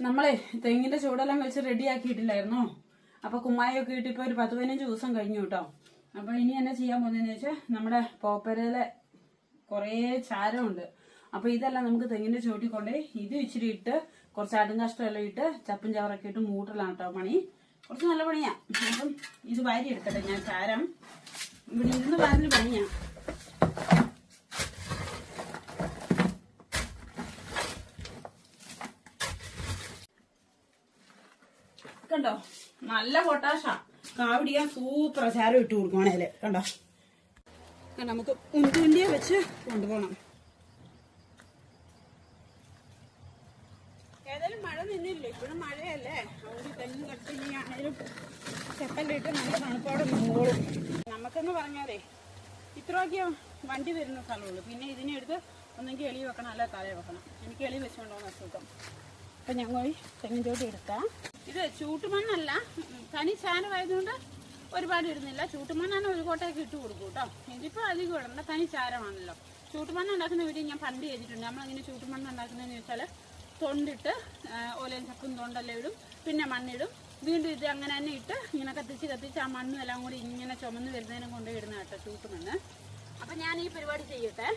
നമ്മളെ തെങ്ങിന്റെ ചൂടെല്ലാം വെച്ച് റെഡി ആക്കിയിട്ടില്ലായിരുന്നോ? അപ്പൊ കുമ്മായൊക്കെ ഇട്ടിപ്പോ ഒരു പത്ത് പതിനഞ്ച് ദിവസം കഴിഞ്ഞു കേട്ടോ. അപ്പൊ ഇനി എന്നാ ചെയ്യാൻ പോകുന്നതെന്ന് വെച്ചാൽ നമ്മുടെ പോപ്പരയിലെ കുറേ ചാരമുണ്ട്. അപ്പൊ ഇതെല്ലാം നമുക്ക് തെങ്ങിന്റെ ചുവട്ടിൽ കൊണ്ടേ ഇത് ഇച്ചിരി ഇട്ട് കുറച്ച് അടുങ്കാഷ്ടം എല്ലാം ഇട്ട് ചപ്പും ചവറൊക്കെ ഇട്ട് മൂട്ടലാണ് കേട്ടോ പണി. കുറച്ച് നല്ല പണിയാ. അപ്പം ഇത് വാരി എടുക്കട്ടെ ഞാൻ ചാരം. ഇവിടെ ഇരുന്ന് വാരിന് പണിയാ കണ്ടോ? നല്ല പൊട്ടാഷാ. കാവിടിയാൻ സൂപ്പർ ചാരം ഇട്ട് കൊടുക്കുവാണേൽ കണ്ടോ? നമുക്ക് ഉന്തുണ്ടിയെ വെച്ച് കൊണ്ടുപോകണം ഏതായാലും മഴ നിന്നില്ലേ? ഇപ്പോഴും മഴയല്ലേ? അതുകൊണ്ട് തെങ്ങ് ചെപ്പലിട്ട് നല്ല തണുപ്പോടെ നിന്നോളും. നമുക്കെന്ന് പറഞ്ഞാലേ ഇത്രയൊക്കെ വണ്ടി വരുന്ന സ്ഥലമുള്ളൂ. പിന്നെ ഇതിനെ എടുത്ത് ഒന്നെങ്കിൽ എളി വെക്കണം അല്ല തല വെക്കണം. എനിക്ക് എളി വെച്ചുകൊണ്ടോന്ന് അസുഖം. അപ്പം ഞങ്ങൾ പോയി തെങ്ങിൻ ചോട്ടി എടുക്കാം. ഇത് ചൂട്ടുമണ്ണല്ല. തനി ചാരമായതുകൊണ്ട് ഒരുപാട് ഇടുന്നില്ല ചൂട്ടുമണ്ണാണ് ഒരു കോട്ടയൊക്കെ ഇട്ട് കൊടുക്കും കേട്ടോ. ഇതിപ്പോൾ അധികം ഇടണ്ട. തനി ചാരമാണല്ലോ. ചൂട്ടുമണ്ണ ഉണ്ടാക്കുന്ന വീട്ടിൽ ഞാൻ പണ്ട് ചെയ്തിട്ടുണ്ട്. നമ്മളിങ്ങനെ ചൂട്ടുമണ്ണ ഉണ്ടാക്കുന്നതെന്ന് വെച്ചാൽ തൊണ്ടിട്ട് ഓലയും ചപ്പും തൊണ്ടെല്ലാം ഇടും. പിന്നെ മണ്ണിടും. വീണ്ടും ഇത് അങ്ങനെ തന്നെ ഇട്ട് ഇങ്ങനെ കത്തിച്ച് കത്തിച്ച് ആ മണ്ണും എല്ലാം കൂടി ഇങ്ങനെ ചുമന്ന് വരുന്നതിനും കൊണ്ട് ഇടുന്ന കേട്ടോ ചൂട്ടുമണ്ണ്. അപ്പം ഞാൻ ഈ പരിപാടി ചെയ്യട്ടെ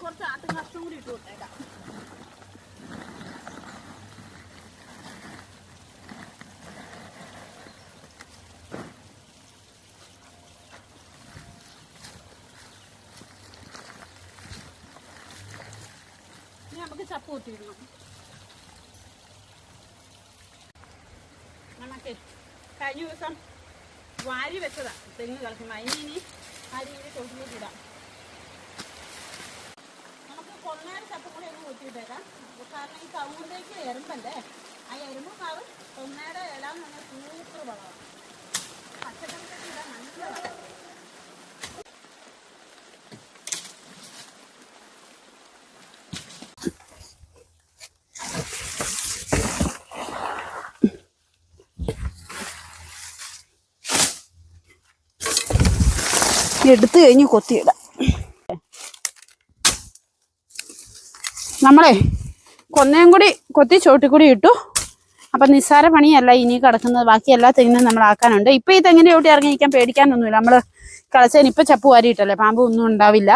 കുറച്ച് ഇനി നമുക്ക് ചപ്പ് കുത്തിയിടണം നമുക്ക് കഴിഞ്ഞ ദിവസം വാരി വെച്ചതാ. തെങ്ങ് കളിക്കുമ്പോൾ അതിന് ഇനി ആ രീതിയിൽ ചോട്ടിലേക്ക് ഇടാം നമുക്ക് കൊള്ളയുടെ ചപ്പ് കുത്തിയിട്ടേക്കാം കാരണം ഈ കവുമ്പേക്ക് എറുമ്പല്ലേ ആ എരുമ്പ് മാവ് തൊന്നയുടെ നമ്മൾ സൂപ്പർ വളമാണ് നല്ല എടുത്തു കഴിഞ്ഞ് കൊത്തിയിടാം നമ്മളെ കൊന്നയും കൂടി കൊത്തി ചോട്ടി കൂടി ഇട്ടു. അപ്പം നിസ്സാര പണിയല്ല ഇനി കിടക്കുന്നത്. ബാക്കി എല്ലാ തെങ്ങിനും നമ്മൾ ആക്കാനുണ്ട്. ഇപ്പം ഈ തെങ്ങിന്റെ ചോട്ടി ഇറങ്ങിയിരിക്കാൻ പേടിക്കാനൊന്നുമില്ല. നമ്മൾ കളച്ചതിന് ഇപ്പം ചപ്പ് വാരിയിട്ടല്ലേ? പാമ്പ് ഒന്നും ഉണ്ടാവില്ല.